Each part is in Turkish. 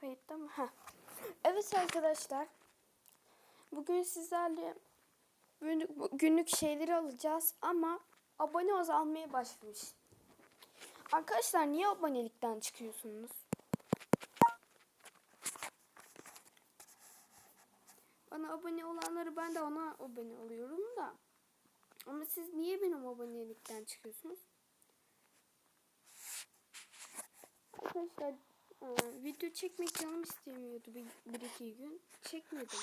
Kayıtta mı? Heh. Evet arkadaşlar. Bugün sizlerle günlük, günlük şeyleri alacağız ama abone azalmaya başlamış. Arkadaşlar niye abonelikten çıkıyorsunuz? Bana abone olanları ben de ona abone oluyorum da. Ama siz niye benim abonelikten çıkıyorsunuz? Arkadaşlar video çekmek canım istemiyordu bir, bir iki gün. Çekmedim.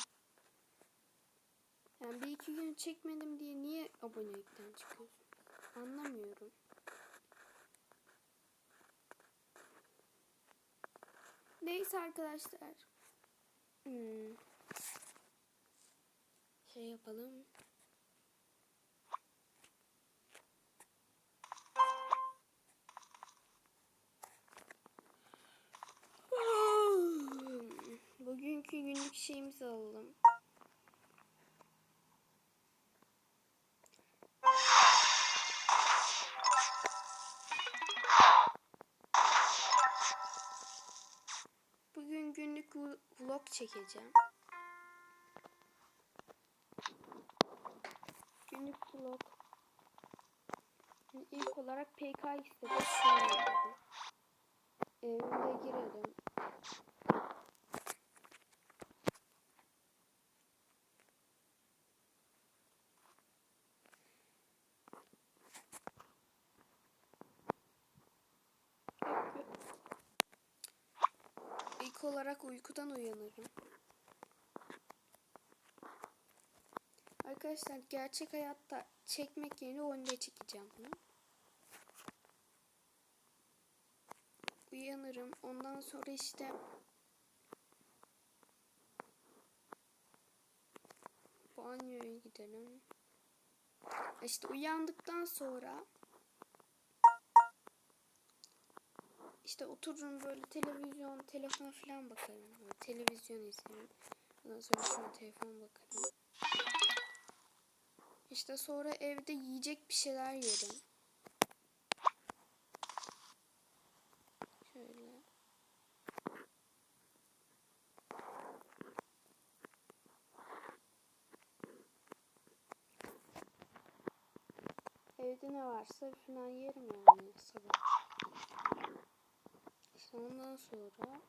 Yani bir iki gün çekmedim diye niye abonelikten çıkıyorsun? Anlamıyorum. Neyse arkadaşlar. Hmm. Şey yapalım. Şeyimizi alalım. Bugün günlük vl- vlog çekeceğim. Günlük vlog. İlk olarak şunu yapalım. Evime girelim. İlk olarak uykudan uyanırım. Arkadaşlar gerçek hayatta çekmek yerine oyunda çekeceğim bunu. Uyanırım. Ondan sonra işte banyoya giderim. İşte uyandıktan sonra işte otururum böyle televizyon, telefon falan bakarım. Böyle televizyon izlerim. Ondan sonra şuna telefon bakarım. İşte sonra evde yiyecek bir şeyler yerim. Şöyle. Evde ne varsa falan yerim yani sabah. Ondan sonra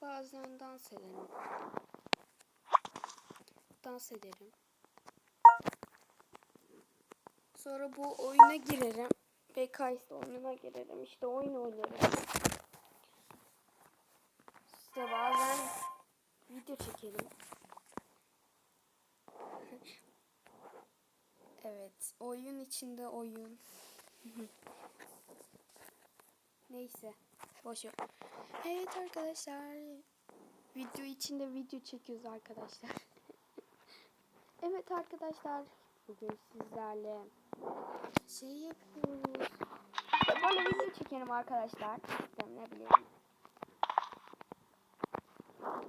bazen dans ederim. Dans ederim. Sonra bu oyuna girerim. PKS oyununa girerim. İşte oyun oynarım. İşte bazen video çekelim. evet. Oyun içinde oyun. Neyse. Boş ver. Evet arkadaşlar. Video içinde video çekiyoruz arkadaşlar. evet arkadaşlar. Bugün sizlerle şey yapıyoruz. Böyle video çekelim arkadaşlar. Ne bileyim.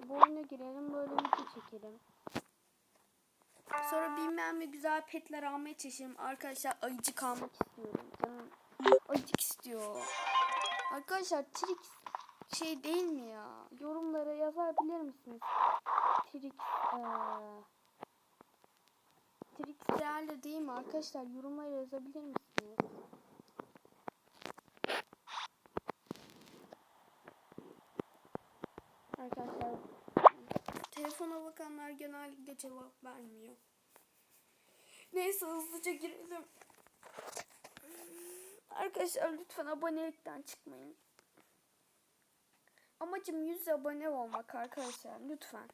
Bu oyuna girelim böyle video çekelim. Sonra bilmem ne güzel petler almaya çalışayım. Arkadaşlar ayıcık almak istiyorum. Canım ayıcık istiyor. Arkadaşlar Trix şey değil mi ya? Yorumlara yazabilir misiniz? Trix eee Trix değerli değil mi arkadaşlar? Yorumlara yazabilir misiniz? Arkadaşlar telefona bakanlar genellikle cevap vermiyor. Neyse hızlıca girelim. Arkadaşlar lütfen abonelikten çıkmayın. Amacım 100 abone olmak arkadaşlar lütfen.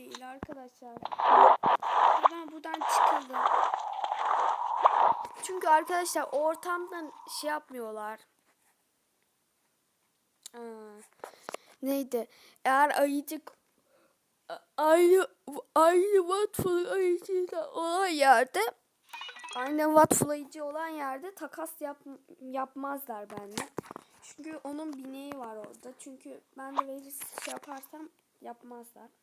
Değil arkadaşlar. Ben buradan çıkıldım. Çünkü arkadaşlar ortamdan şey yapmıyorlar. Aa, neydi? Eğer ayıcık aynı aynı wattfulayıcı olan yerde aynı wattfulayıcı olan yerde takas yap, yapmazlar bende. Çünkü onun bineği var orada. Çünkü ben de veri şey yaparsam yapmazlar.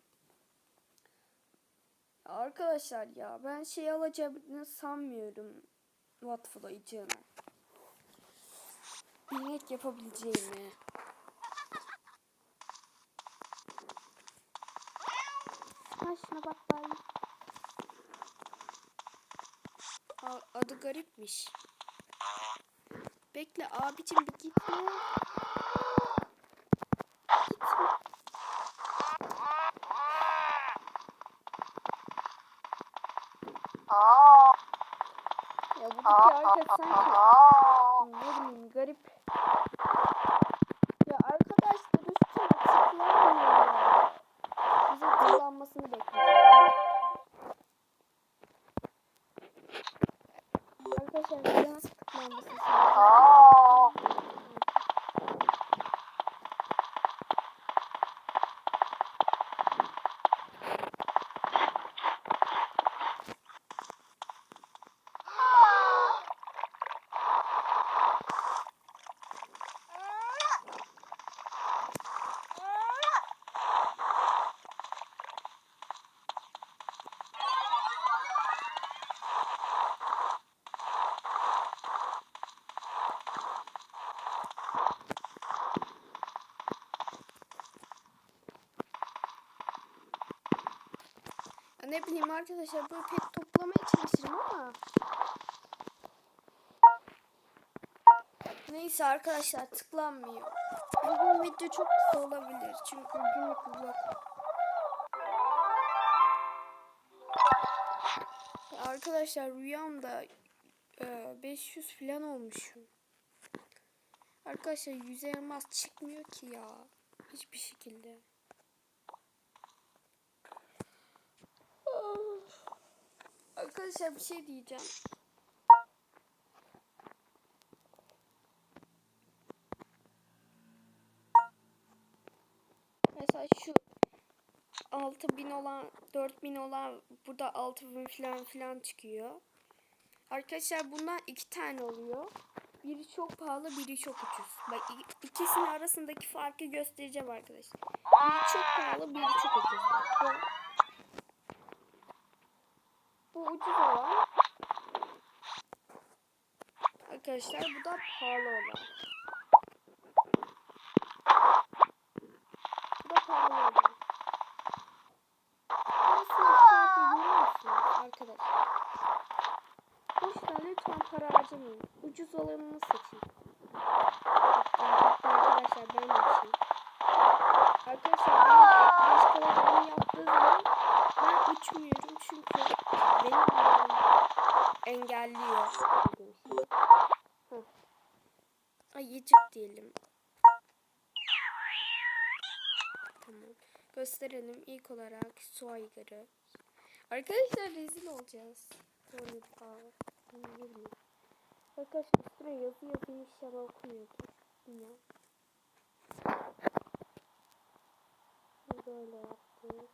Arkadaşlar ya ben şey alacağını sanmıyorum wattfulayıcını. Binek yapabileceğimi. Ha şuna bak bari. Adı garipmiş. Bekle abicim bir. Gitme. 这三号 ne bileyim arkadaşlar böyle pek toplamaya çalışırım ama. Neyse arkadaşlar tıklanmıyor. Bugün video çok kısa olabilir. Çünkü günlük vlog. Arkadaşlar rüyamda e, 500 falan olmuşum. Arkadaşlar yüze elmas çıkmıyor ki ya. Hiçbir şekilde. Arkadaşlar bir şey diyeceğim. Mesela şu 6000 olan 4000 olan burada 6000 falan filan çıkıyor. Arkadaşlar bundan iki tane oluyor. Biri çok pahalı, biri çok ucuz. Bak ikisinin arasındaki farkı göstereceğim arkadaşlar. Biri çok pahalı, biri çok ucuz. Bu ucuz olan. Arkadaşlar bu da pahalı olan. Bu da pahalı olan. Arkadaşlar? Lütfen para harcamayın. Ucuz olanını seçin. Arkadaşlar ben yapayım. Arkadaşlar benim başkaları bunu yaptığı zaman ben uçmuyorum çünkü benim uyarım engelliyor. Ayıcık diyelim. Tamam. Gösterelim ilk olarak su aygırı. Arkadaşlar rezil olacağız. Arkadaşlar üstüne yazı yazıyor inşallah okumuyordur. Bilmiyorum. Böyle yaptık.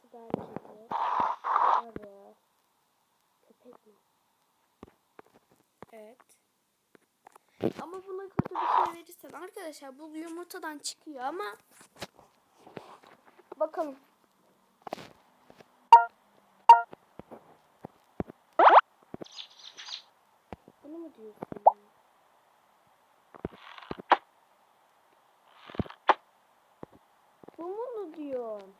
Siber Köpek mi? Evet. Ama buna kötü bir şey verirsen arkadaşlar bu yumurtadan çıkıyor ama bakalım. Bunu mu diyorsun? ya? Bu mu diyorsun?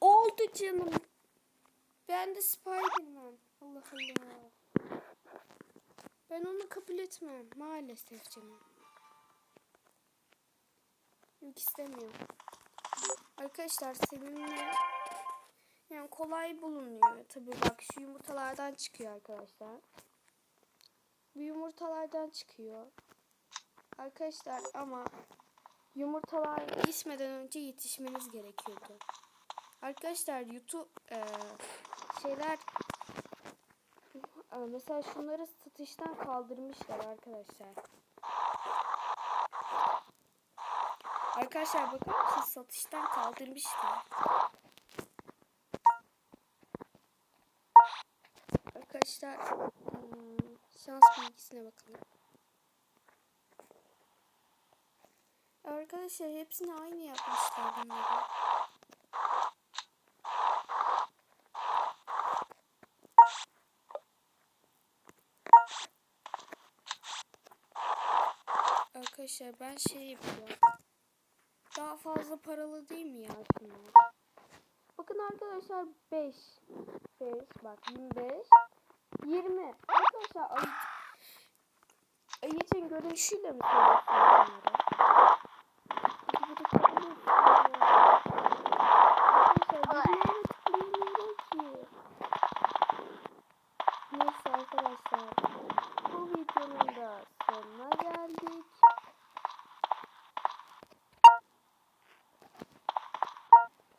Oldu canım. Ben de Spiderman. Allah Allah. Ben onu kabul etmem. Maalesef canım. Yok istemiyorum. Arkadaşlar seninle yani kolay bulunuyor. Tabii bak şu yumurtalardan çıkıyor arkadaşlar. Bu yumurtalardan çıkıyor. Arkadaşlar ama yumurtalar pişmeden önce yetişmeniz gerekiyordu. Arkadaşlar YouTube eee, şeyler Aa, mesela şunları satıştan kaldırmışlar arkadaşlar. Arkadaşlar bakar mısınız satıştan kaldırmışlar. Arkadaşlar hmm, şans bilgisine bakalım. Arkadaşlar hepsini aynı yapmışlar bunları. Arkadaşlar ben şey yapacağım. Daha fazla paralı değil mi ya şunlar? Bakın arkadaşlar 5. 5 bak 25. 20. Arkadaşlar ayı, ayıcın görünüşüyle mi bunları? Peki bu da kabul etmiyor. Arkadaşlar videoya tıklayamıyorum ki. Neyse arkadaşlar. Bu videonun da sonuna geldik.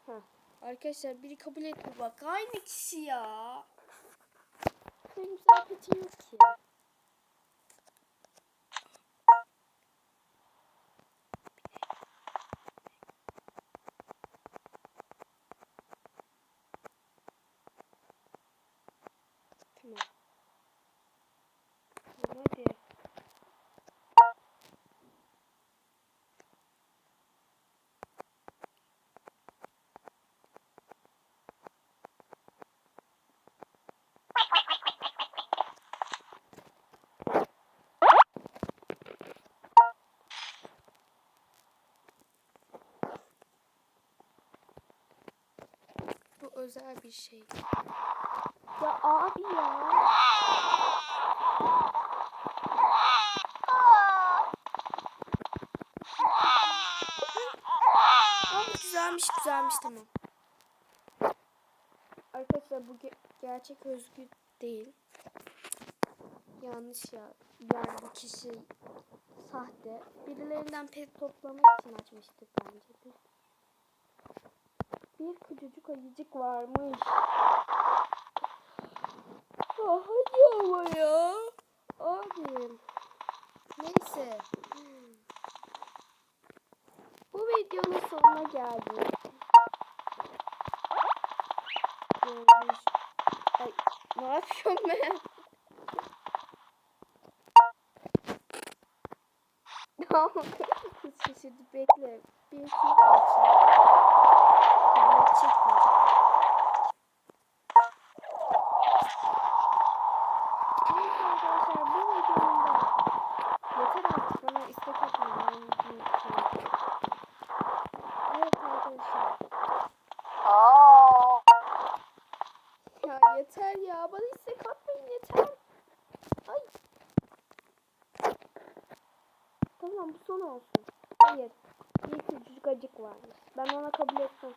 Heh. Arkadaşlar biri kabul etti bak aynı kişi ya. Benim sepeti yok ki. Tamam. Tamam hadi. Bu özel bir şey. Ya abi ya. Güzelmiş güzelmiş tamam. Arkadaşlar bu ge- gerçek özgü değil. Yanlış ya. Yani bu kişi sahte. Birilerinden pet toplamak için açmıştır bence. Bir küçücük ayıcık varmış. Ah hadi ama ya. Abi. Neyse. Bu videonun sonuna geldik. Ay ne yapıyorum ben? Kız şaşırdı bekle. Bir şey açayım. Kamera çekmeyecek. Neyse arkadaşlar bu videonun da yeter artık bana istek atmayın. Ben videoyu bitireyim. Evet arkadaşlar. Ya yeter ya. Bana istek atmayın yeter. Ay. Tamam bu son olsun. Hayır. Bir küçücük acık varmış. Ben ona kabul etmem.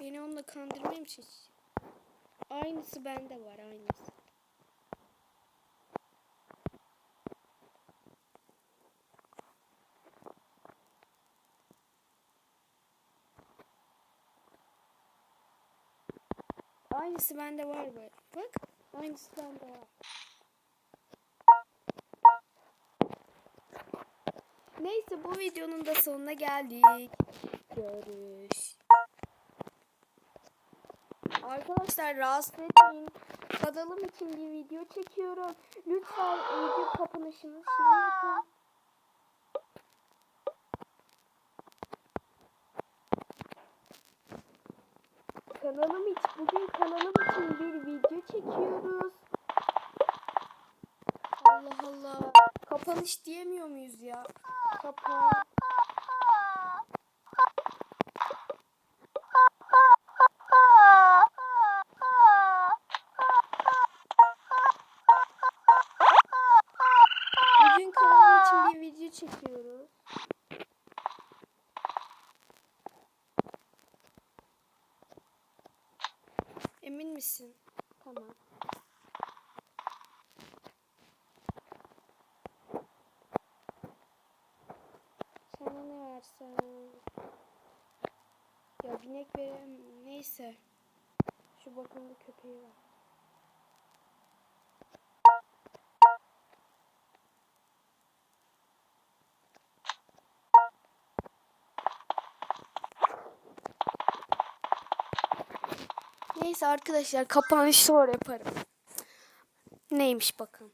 Beni onunla kandırmaya mı? Aynısı bende var aynısı. Aynısı bende var bak. Bak var. Neyse bu videonun da sonuna geldik. Görüş. Arkadaşlar rahatsız etmeyin. Kanalım için bir video çekiyorum. Lütfen video kapanışını şimdi. Kanalım için bugün kanalım için bir video çekiyoruz. Allah Allah. Kapanış diyemiyor muyuz ya? Kapan. Bugün kanalım için bir video çekiyoruz. Emin misin? Tamam. Binek verem ne Neyse. Şu bakımlı köpeği var. Neyse arkadaşlar kapanış sonra yaparım. Neymiş bakın.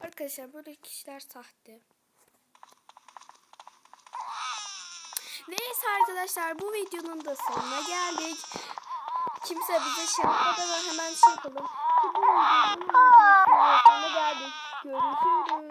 Arkadaşlar böyle kişiler sahte. Neyse arkadaşlar bu videonun da sonuna geldik. Kimse bize şey yapmadan hemen şey yapalım. Bu sonuna geldik. Görüşürüz.